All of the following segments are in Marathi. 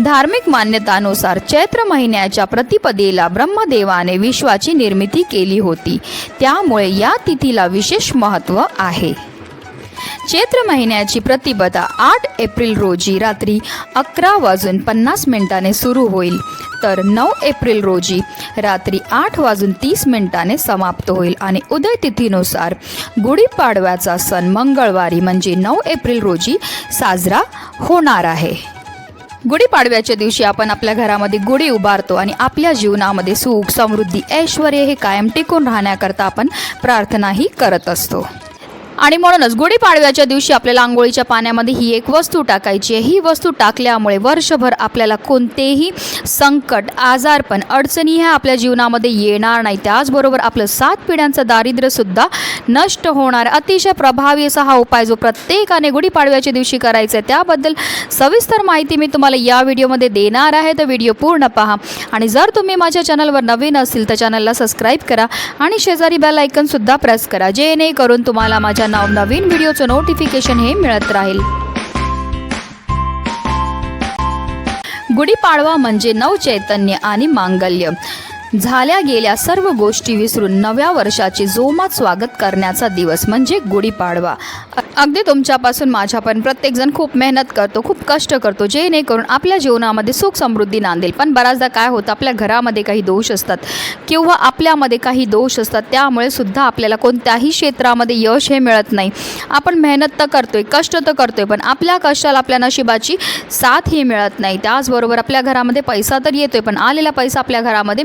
धार्मिक मान्यतानुसार चैत्र महिन्याच्या प्रतिपदेला ब्रह्मदेवाने विश्वाची निर्मिती केली होती. त्यामुळे या तिथीला विशेष महत्त्व आहे. चैत्र महिन्याची प्रतिपदा आठ एप्रिल रोजी रात्री अकरा वाजून पन्नास मिनिटाने सुरू होईल. तर नऊ एप्रिल रोजी रात्री आठ वाजून तीस मिनिटाने समाप्त होईल आणि उदय तिथीनुसार गुढीपाडव्याचा सण मंगळवारी म्हणजे नऊ एप्रिल रोजी साजरा होणार आहे. गुढीपाडव्याच्या दिवशी आपण आपल्या घरामध्ये गुढी उभारतो आणि आपल्या जीवनामध्ये सुख समृद्धी ऐश्वर हे कायम टिकून राहण्याकरता आपण प्रार्थनाही करत असतो. आणि म्हणूनच गुढीपाडव्याच्या दिवशी आपल्याला आंघोळीच्या पाण्यामध्ये ही एक वस्तू टाकायची आहे. ही वस्तू टाकल्यामुळे वर्षभर आपल्याला कोणतेही संकट आजारपण अडचणी ह्या आपल्या जीवनामध्ये येणार नाही. त्याचबरोबर आपलं सात पिढ्यांचं दारिद्र्यसुद्धा नष्ट होणार. अतिशय प्रभावी असा हा उपाय जो प्रत्येकाने गुढीपाडव्याच्या दिवशी करायचा आहे त्याबद्दल सविस्तर माहिती मी तुम्हाला या व्हिडिओमध्ये देणार आहे. तर व्हिडिओ पूर्ण पहा. आणि जर तुम्ही माझ्या चॅनलवर नवीन असतील तर चॅनलला सबस्क्राईब करा आणि शेजारी बेल ऐकनसुद्धा प्रेस करा. जेणेकरून तुम्हाला माझ्या नव नवीन व्हिडिओचं नोटिफिकेशन हे मिळत राहील. गुढीपाडवा म्हणजे नव चैतन्य आणि मांगल्य. झाल्या गेल्या सर्व गोष्टी विसरून नव्या वर्षाचे जोमात स्वागत करण्याचा दिवस म्हणजे गुढीपाडवा. अगदी तुमच्यापासून माझ्यापर्यंत प्रत्येकजण खूप मेहनत करतो खूप कष्ट करतो जेणेकरून आपल्या जीवनामध्ये सुख समृद्धी नांदेल. पण बऱ्याचदा काय होतं आपल्या घरामध्ये काही दोष असतात किंवा आपल्यामध्ये काही दोष असतात त्यामुळे सुद्धा आपल्याला कोणत्याही क्षेत्रामध्ये यश हे मिळत नाही. आपण मेहनत तर करतोय कष्ट तर करतोय पण आपल्या कष्टाला आपल्या नशिबाची साथ ही मिळत नाही. त्याचबरोबर आपल्या घरामध्ये पैसा तर येतोय पण आलेला पैसा आपल्या घरामध्ये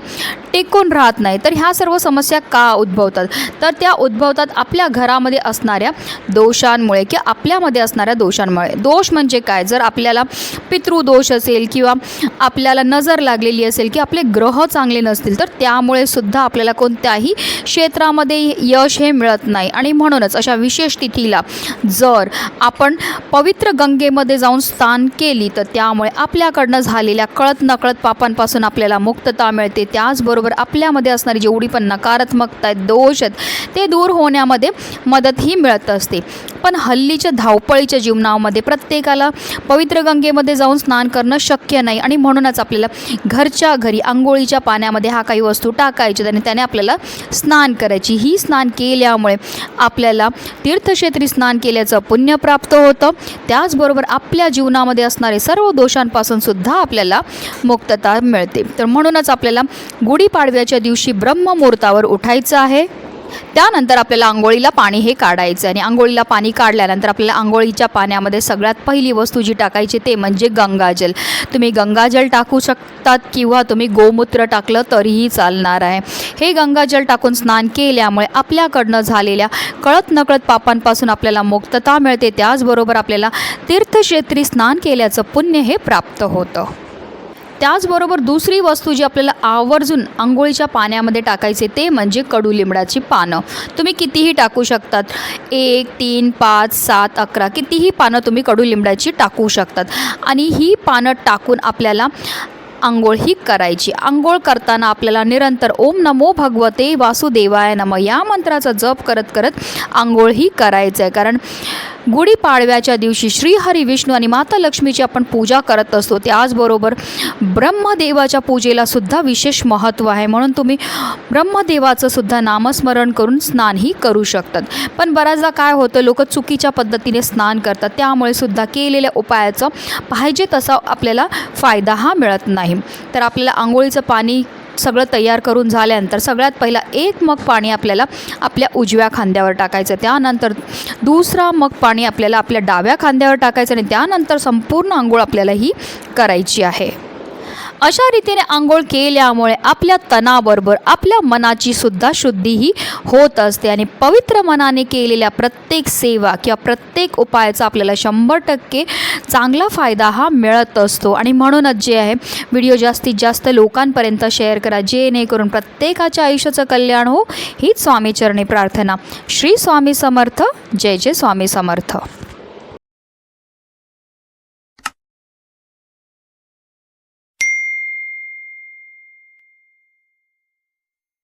टिकून राहत नाही. तर ह्या सर्व समस्या का उद्भवतात? तर त्या उद्भवतात आपल्या घरामध्ये असणाऱ्या दोषांमुळे किंवा आपल्यामध्ये असणाऱ्या दोषांमुळे. दोष म्हणजे काय? जर आपल्याला पितृदोष असेल किंवा आपल्याला नजर लागलेली असेल की आपले ग्रह चांगले नसतील तर त्यामुळे सुद्धा आपल्याला कोणत्याही क्षेत्रामध्ये यश हे मिळत नाही. आणि म्हणूनच अशा विशेष तिथीला जर आपण पवित्र गंगेमध्ये जाऊन स्नान केली तर त्यामुळे आपल्याकडनं झालेल्या कळत नकळत पापांपासून आपल्याला मुक्तता मिळते. त्याच त्याचबरोबर आपल्यामध्ये असणारी जेवढी पण नकारात्मकता आहेत दोष आहेत ते दूर होण्यामध्ये मदतही मिळत असते. पण हल्लीच्या धावपळीच्या जीवनामध्ये प्रत्येकाला पवित्र गंगेमध्ये जाऊन स्नान करणं शक्य नाही. आणि म्हणूनच आपल्याला घरच्या घरी आंघोळीच्या पाण्यामध्ये हा काही वस्तू टाकायची आणि त्याने आपल्याला स्नान करायची. ही स्नान केल्यामुळे आपल्याला तीर्थक्षेत्री स्नान केल्याचं पुण्य प्राप्त होतं. त्याचबरोबर आपल्या जीवनामध्ये असणारे सर्व दोषांपासून सुद्धा आपल्याला मुक्तता मिळते. तर म्हणूनच आपल्याला गुढीपाडव्याच्या दिवशी ब्रह्ममुहूर्तावर उठायचं आहे. त्यानंतर आपल्याला आंघोळीला पाणी हे काढायचं आणि आंघोळीला पाणी काढल्यानंतर आपल्याला आंघोळीच्या पाण्यामध्ये सगळ्यात पहिली वस्तू जी टाकायची ते म्हणजे गंगाजल तुम्ही गंगाजल टाकू शकतात किंवा तुम्ही गोमूत्र टाकलं तरीही चालणार आहे. हे गंगाजल टाकून स्नान केल्यामुळे आपल्याकडनं झालेल्या कळत नकळत पापांपासून आपल्याला मुक्तता मिळते. त्याचबरोबर आपल्याला तीर्थक्षेत्री स्नान केल्याचं पुण्य हे प्राप्त होतं. त्याचबरोबर दुसरी वस्तू जी आपल्याला आवर्जून आंघोळीच्या पाण्यामध्ये टाकायचे ते म्हणजे कडुलिंबडाची पानं. तुम्ही कितीही टाकू शकतात. एक तीन पाच सात अकरा कितीही पानं तुम्ही कडुलिंबडाची टाकू शकतात. आणि ही पानं टाकून आपल्याला आंघोळ ही करायची. आंघोळ करताना आपल्याला निरंतर ओम नमो भगवते वासुदेवाय नम या मंत्राचा जप करत करत आंघोळ ही करायचं आहे कारण गुढीपाडव्याच्या दिवशी श्रीहरी विष्णू आणि माता लक्ष्मीची आपण पूजा करत असतो. त्याचबरोबर ब्रह्मदेवाच्या पूजेला सुद्धा विशेष महत्त्व आहे. म्हणून तुम्ही ब्रह्मदेवाचं सुद्धा नामस्मरण करून स्नानही करू शकतात. पण बऱ्याचदा काय होतं लोक चुकीच्या पद्धतीने स्नान करतात. त्यामुळे सुद्धा केलेल्या उपायाचं पाहिजे तसा आपल्याला फायदा हा मिळत नाही. तर आपल्याला आंघोळीचं पाणी सगळं तयार करून झाल्यानंतर सगळ्यात पहिला एक मग पाणी आपल्याला आपल्या उजव्या खांद्यावर टाकायचं. त्यानंतर दुसरा मग पाणी आपल्याला आपल्या डाव्या खांद्यावर टाकायचं आणि त्यानंतर संपूर्ण आंघोळ आपल्याला ही करायची आहे. अशा रीतीने आंघोळ केल्यामुळे आपल्या तणाबरोबर आपल्या मनाची सुद्धा शुद्धीही होत असते आणि पवित्र मनाने केलेल्या प्रत्येक सेवा किंवा प्रत्येक उपायाचा आपल्याला शंभर टक्के चांगला फायदा हा मिळत असतो. आणि म्हणूनच जे आहे व्हिडिओ जास्तीत जास्त लोकांपर्यंत शेअर करा जेणेकरून प्रत्येकाच्या आयुष्याचं कल्याण हो हीच स्वामीचरणी प्रार्थना. श्री स्वामी समर्थ जय जय स्वामी समर्थ.